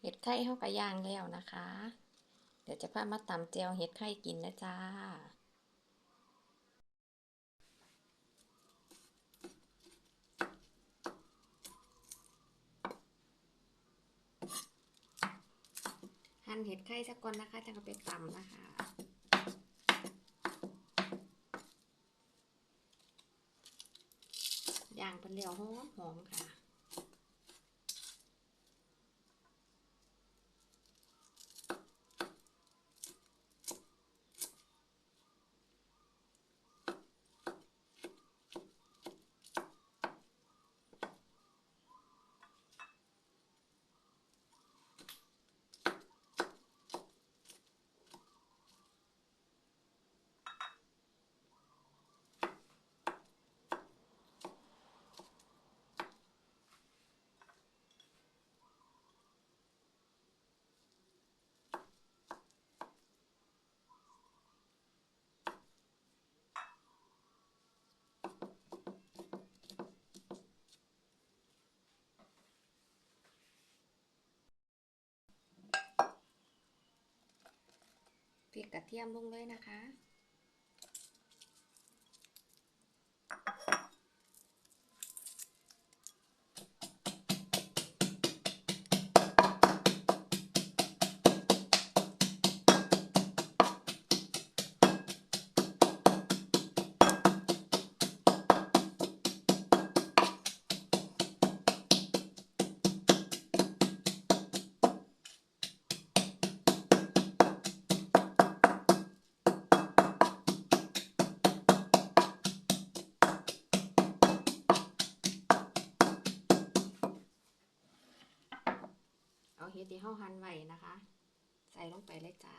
เห็ดไข่เข้ากระย่างแล้วนะคะ เดี๋ยวจะพามาตำแจวเห็ดไข่กินนะจ้า หั่นเห็ดไข่สักก่อนนะคะจะเอาไปตำนะคะย่างเป็นเหลียวหอมหอมค่ะ กกระเทียมลงเลยนะคะ เอาเห็ดที่เฮาหั่นไว้นะคะ ใส่ลงไปเลยจ้า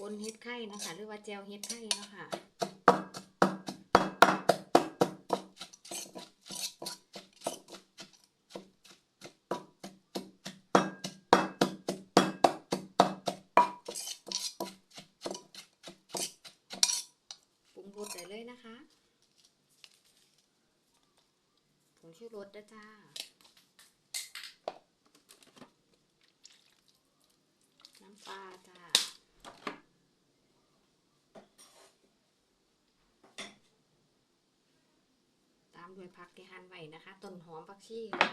บนเห็ดไข่เนาะคะหรือว่าแจวเห็ดไข่เนาะค่ะปรุงรสได้เลยนะคะผงชูรสด้วยจ้าน้ำปลาจ้าามด้วยผักที่หั่นไว้นะคะ ต้นหอมผักชีค่ะ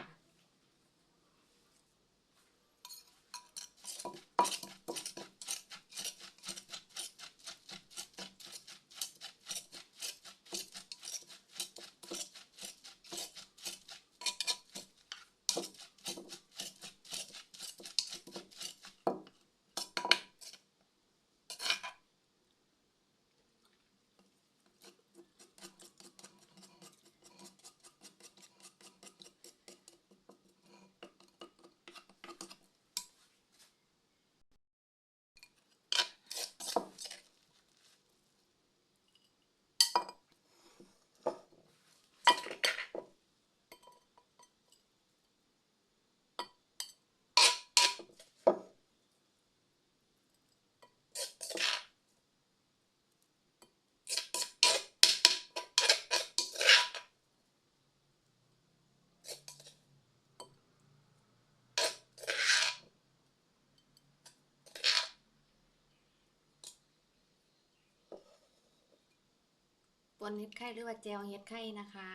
นเฮ็ดไข่หรือว่าแจวเฮ็ดไข่นะคะ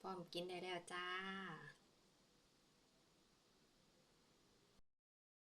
พร้อมกินได้แล้วจ้า